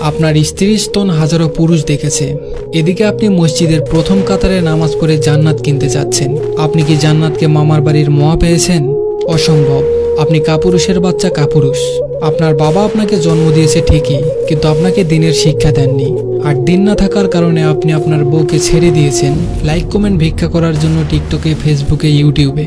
আপনার স্ত্রীর স্তন হাজারো পুরুষ দেখেছে। এদিকে আপনি মসজিদের প্রথম কাতারে নামাজ পড়ে জান্নাত কিনতে যাচ্ছেন। আপনি কি জান্নাতকে মামার বাড়ির মোয়া পেয়েছেন? অসম্ভব। আপনি কাপুরুষের বাচ্চা কাপুরুষ। আপনার বাবা আপনাকে জন্ম দিয়েছে ঠিকই, কিন্তু আপনাকে দিনের শিক্ষা দেননি। আর দিন না থাকার কারণে আপনি আপনার বউকে ছেড়ে দিয়েছেন। লাইক, কমেন্ট, ভিক্ষা করার জন্য টিকটকে, ফেসবুকে, ইউটিউবে।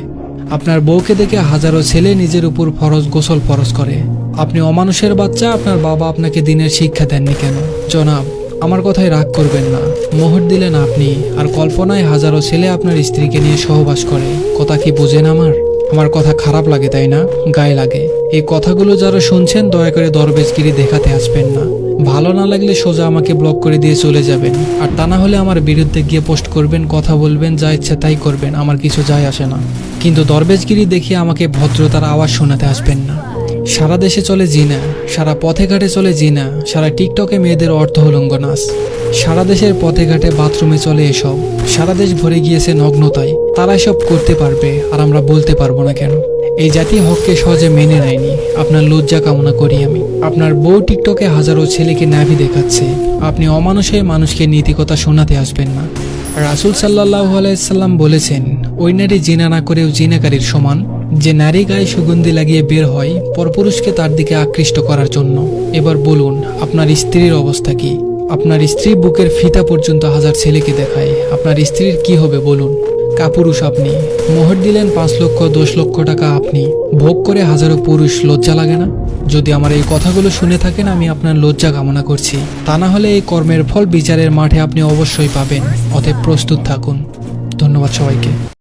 আপনার বউকে দেখে হাজারো ছেলে নিজের উপর ফরজ, গোসল ফরজ করে। আপনি অমানুষের বাচ্চা, আপনার বাবা আপনাকে দিনের শিক্ষা দেননি কেন? জনাব, আমার কথায় রাগ করবেন না। মোহর দিলেন আপনি, আর কল্পনায় হাজারো ছেলে আপনার স্ত্রীকে নিয়ে সহবাস করে। কথা কি বোঝেন আমার? আমার কথা খারাপ লাগে, তাই না? গায়ে লাগে। এই কথাগুলো যারা শুনছেন, দয়া করে দরবেশগিরি দেখাতে আসবেন না। ভালো না লাগলে সোজা আমাকে ব্লক করে দিয়ে চলে যাবেন। আর তা না হলে আমার বিরুদ্ধে গিয়ে পোস্ট করবেন, কথা বলবেন, যা ইচ্ছা তাই করবেন, আমার কিছু যায় আসে না। কিন্তু দরবেশগিরি দেখিয়ে আমাকে ভদ্রতার আওয়াজ শোনাতে আসবেন না। সারা দেশে চলে জিনা, সারা পথে ঘাটে চলে জিনা, সারা টিকটকে মেয়েদের অর্থ হলঙ্গ নাচ সারা দেশের পথে ঘাটে বাথরুমে চলে এসব। সারা দেশ ভরে গিয়েছে নগ্নতায়। তারা সব করতে পারবে আর আমরা বলতে পারব না কেন। এই জাতি হককে সহজে মেনে নেয়নি। আপনার লজ্জা কামনা করি আমি। আপনার বউ টিকটকে হাজারো ছেলেকে নাভি দেখাচ্ছে। আপনি অমানুষের মানুষকে নীতিকতা শোনাতে আসবেন না। রাসুল সাল্লাহ আলাইসাল্লাম বলেছেন, ওই নারী জিনা না করেও জিনাকারীর সমান। যে নারী গায়ে সুগন্ধি লাগিয়ে বের হয়, পরপুরুষকে তার দিকে আকৃষ্ট করার জন্য। এবার বলুন, আপনার স্ত্রীর অবস্থা কি? আপনার স্ত্রী বুকের ফিতা পর্যন্ত হাজার ছেলেকে দেখায়। আপনার স্ত্রীর কি হবে বলুন? কাপুরুষ আপনি। মোহর দিলেন পাঁচ লক্ষ, দশ লক্ষ টাকা আপনি। ভোগ করে হাজারো পুরুষ লজ্জা লাগে না? যদি আমার এই কথাগুলো শুনে থাকেন, আমি আপনার লজ্জা কামনা করছি। তা না হলে এই কর্মের ফল বিচারের মাঠে আপনি অবশ্যই পাবেন। অতএব প্রস্তুত থাকুন। ধন্যবাদ সবাইকে।